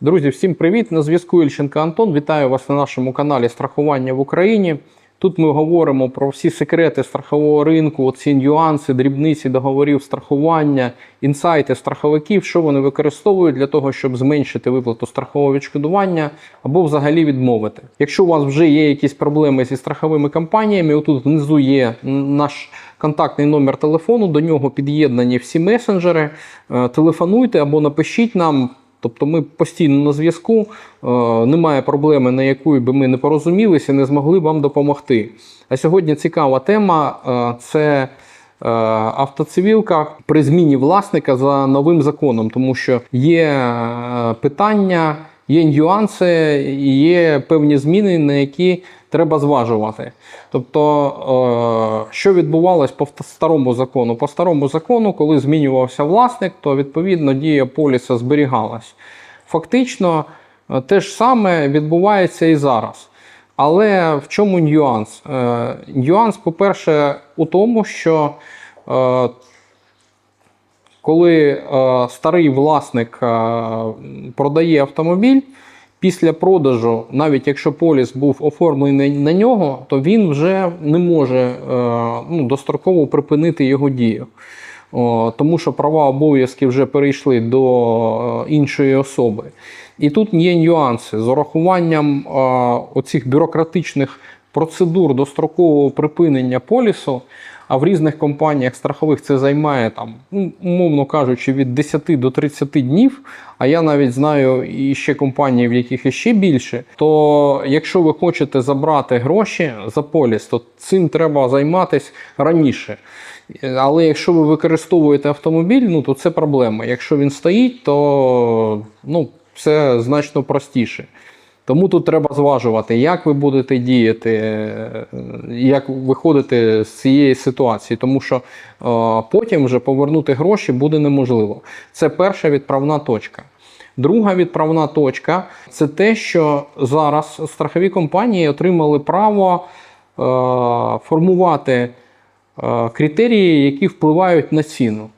Друзі, всім привіт! На зв'язку Ільченко Антон. Вітаю вас на нашому каналі Страхування в Україні. Тут ми говоримо про всі секрети страхового ринку, оці нюанси, дрібниці договорів страхування, інсайти страховиків, що вони використовують для того, щоб зменшити виплату страхового відшкодування або взагалі відмовити. Якщо у вас вже є якісь проблеми зі страховими компаніями, отут внизу є наш контактний номер телефону, до нього під'єднані всі месенджери. Е, Телефонуйте або напишіть нам. Тобто ми постійно на зв'язку, е, немає проблеми, на якої би ми не порозумілися, не змогли вам допомогти. А сьогодні цікава тема е, це е, автоцивілка при зміні власника за новим законом, тому що є питання, є нюанси, є певні зміни, на які треба зважувати. Тобто, е, що відбувалось по старому закону? По старому закону, коли змінювався власник, то відповідно дія поліса зберігалась. Фактично, е, те ж саме відбувається і зараз. Але в чому нюанс? Е, Нюанс, по-перше, у тому, що коли е, старий власник е, продає автомобіль, після продажу, навіть якщо поліс був оформлений на нього, то він вже не може е, ну, достроково припинити його дію. О, тому що права обов'язки вже перейшли до е, іншої особи. І тут є нюанси з урахуванням е, оцих бюрократичних процедур дострокового припинення полісу. А в різних компаніях страхових це займає там, ну, умовно кажучи, від 10 до 30 днів. А я навіть знаю і ще компанії, в яких іще більше. То якщо ви хочете забрати гроші за поліс, то цим треба займатися раніше. Але якщо ви використовуєте автомобіль, ну то це проблема. Якщо він стоїть, то ну, це значно простіше. Тому тут треба зважувати, як ви будете діяти, е, як виходити з цієї ситуації, тому що е, потім вже повернути гроші буде неможливо. Це перша відправна точка. Друга відправна точка це те, що зараз страхові компанії отримали право е, формувати е, критерії, які впливають на ціну.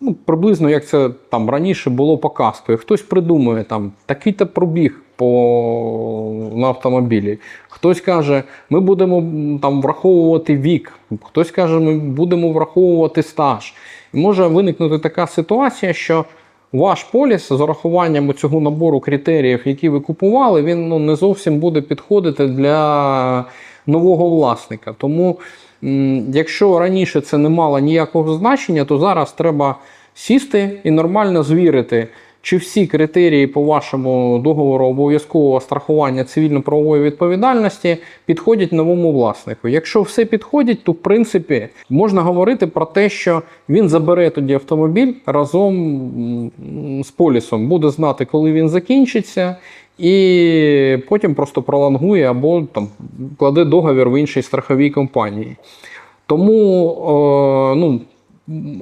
Ну, приблизно як це там раніше було по каску. Хтось придумує там такий-то пробіг по на автомобілі. Хтось каже, ми будемо там враховувати вік, хтось каже, ми будемо враховувати стаж. І може виникнути така ситуація, що ваш поліс з урахуванням цього набору критеріїв, які ви купували, він ну, не зовсім буде підходити для нового власника. Тому, якщо раніше це не мало ніякого значення, то зараз треба сісти і нормально звірити. Чи всі критерії по вашому договору обов'язкового страхування цивільно-правової відповідальності підходять новому власнику? Якщо все підходить, то в принципі можна говорити про те, що він забере тоді автомобіль разом з полісом, буде знати, коли він закінчиться, і потім просто пролонгує або там кладе договір в іншій страховій компанії. Тому е, ну,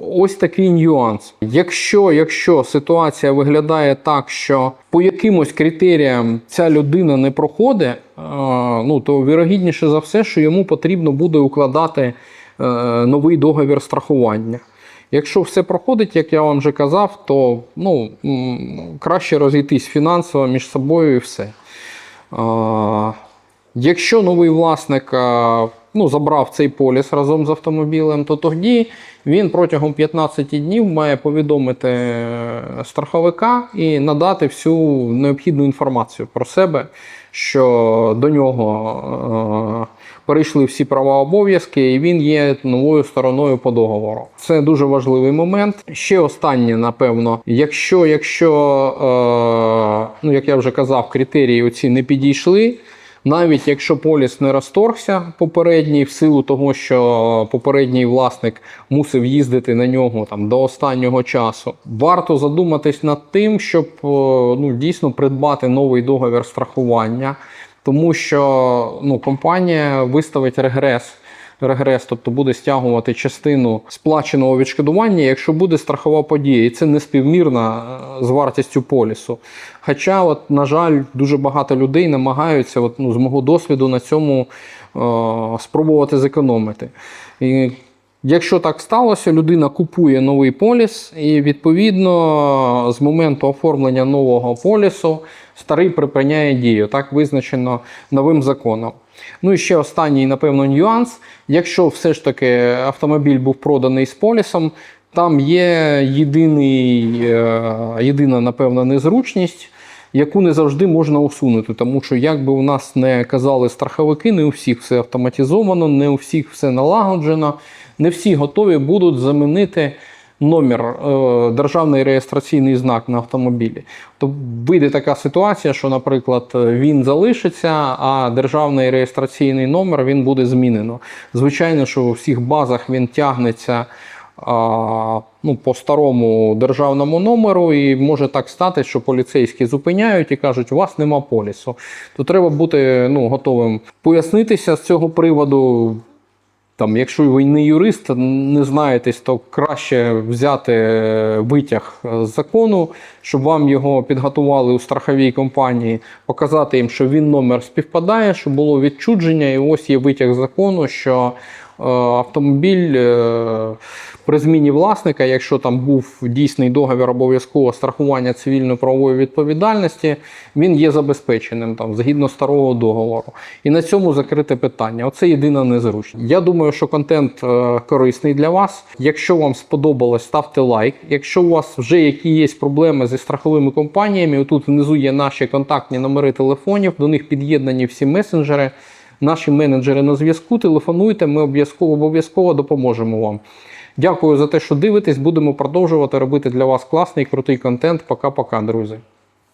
Ось такий нюанс. Якщо, якщо ситуація виглядає так, що по якимось критеріям ця людина не проходить, ну то вірогідніше за все, що йому потрібно буде укладати е, новий договір страхування. Якщо все проходить, як я вам вже казав, то ну, краще розійтись фінансово між собою і все. Якщо новий власник ну, забрав цей поліс разом з автомобілем, то тоді він протягом 15 днів має повідомити е, страховика і надати всю необхідну інформацію про себе, що до нього е, перейшли всі права обов'язки, і він є новою стороною по договору. Це дуже важливий момент. Ще останнє, напевно, якщо, якщо е, ну, як я вже казав, критерії оці не підійшли. Навіть якщо поліс не розторгся попередній, в силу того, що попередній власник мусив їздити на нього там до останнього часу, варто задуматись над тим, щоб е, ну, дійсно придбати новий договір страхування, тому що ну, компанія виставить регрес. Регрес, тобто буде стягувати частину сплаченого відшкодування, якщо буде страхова подія, і це не співмірна е, з вартістю полісу. Хоча, от, на жаль, дуже багато людей намагаються, от, ну, з мого досвіду, на цьому е, спробувати зекономити. І Якщо так сталося, людина купує новий поліс, і відповідно з моменту оформлення нового полісу старий припиняє дію, так визначено новим законом. Ну і ще останній, напевно, нюанс. Якщо все ж таки автомобіль був проданий з полісом, там є єдиний, е, єдина, напевно, незручність, яку не завжди можна усунути. Тому що, як би у нас не казали страховики, не у всіх все автоматизовано, не у всіх все налагоджено, не всі готові будуть замінити номер, е, державний реєстраційний знак на автомобілі. То вийде така ситуація, що, наприклад, він залишиться, а державний реєстраційний номер він буде змінено. Звичайно, що у всіх базах він тягнеться. Ну, по старому державному номеру, і може так стати, що поліцейські зупиняють і кажуть, у вас нема полісу. То треба бути ну, готовим пояснитися з цього приводу. Там, якщо ви не юрист, не знаєтесь, то краще взяти витяг з закону, щоб вам його підготували у страховій компанії, показати їм, що він номер співпадає, що було відчудження, і ось є витяг з закону, що е, автомобіль е, при зміні власника, якщо там був дійсний договір обов'язкового страхування цивільно-правової відповідальності, він є забезпеченим там згідно старого договору. І на цьому закрите питання. Оце єдина незручність. Я думаю, що контент е, корисний для вас. Якщо вам сподобалось, ставте лайк. Якщо у вас вже які є проблеми зі страховими компаніями, отут внизу є наші контактні номери телефонів, до них під'єднані всі месенджери. Наші менеджери на зв'язку. Телефонуйте, ми обов'язково обов'язково допоможемо вам. Дякую за те, що дивитесь. Будемо продовжувати робити для вас класний крутий контент. Пока-пока, друзі.